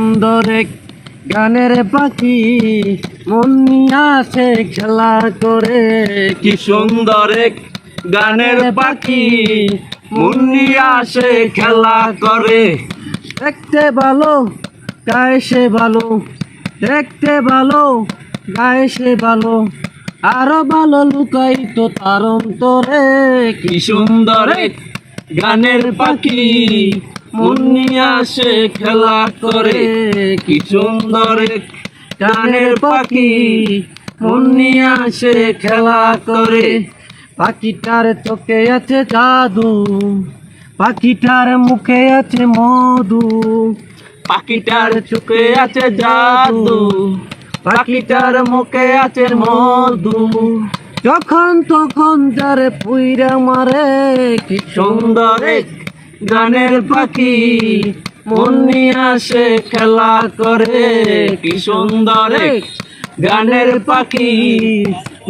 সুন্দর এক গানের পাখি মন আসে খেলা করে। কি সুন্দর এক গানের পাখি মুন্নি আসে খেলা করে। দেখতে ভালো গায়ে সে ভালো। দেখতে ভালো গায়ে সে ভালো। আরও ভালো লুকাই তো তার অন্তরে। কি সুন্দর এক গানের পাখি মুন্নি আসে খেলা করে, কি সুন্দর এক গানের পাখি। মুন্নি আসে খেলা করে, পাখিটার চোখে আছে জাদু, পাখিটার মুখে আছে মধু। পাখিটার চোখে আছে জাদু, পাখিটার মুখে আছে মধু। যখন তখন যারে পুইরা মারে, কি সুন্দর গানের পাখি মন নিয়ে আসে খেলা করে। কি সুন্দর গানের পাখি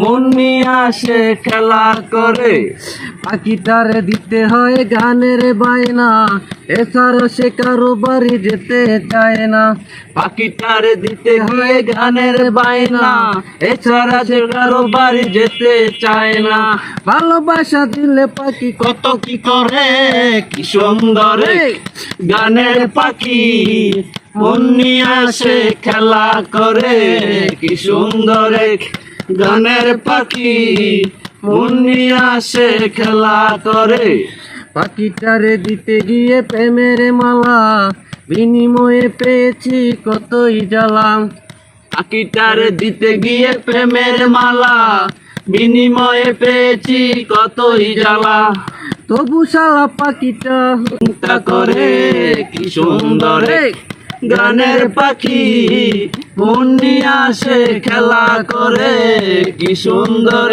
মুন্নি আসে খেলা করে। পাখিটারে দিতে হয় গানের বায়না এছাড়া সে কারও বাড়ি যেতে চায় না। পাখিটার দিতে হয় গানের বায়না এছাড়া সে কারও বাড়ি যেতে চায় না। ভালোবাসা দিলে পাখি কত কি করে? কি সুন্দর গানের পাখি আসে খেলা করে কি সুন্দর গানের পাখি। মুন্নি আসে খেলা করে। পাখিটারে দিতে গিয়ে প্রেমের মালা বিনিময়ে পেয়েছি কতই জ্বালাম পাখিটার দিতে গিয়ে প্রেমের মালা বিনিময়ে পেয়েছি কতই জ্বালা। তবু শালা পাখিটা করে কি সুন্দর গানের পাখি মুন্নি আসে খেলা করে। কি সুন্দর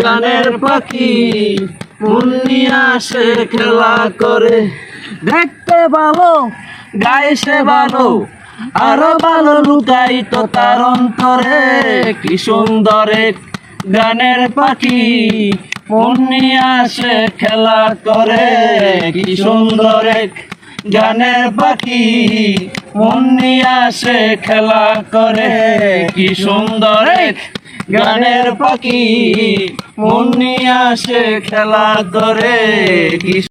গানের পাখি মুন্নি আসে খেলা করে। দেখতে ভালো গাইছে ভালো, আরও ভালো লুকাই তো তার অন্তরে। কি সুন্দর গানের পাখি মুন্নি আসে খেলা করে। কি সুন্দর গানের পাখি মুন্নি আসে খেলা করে। কি সুন্দর গানের পাখি মুন্নি আসে খেলা করে। কি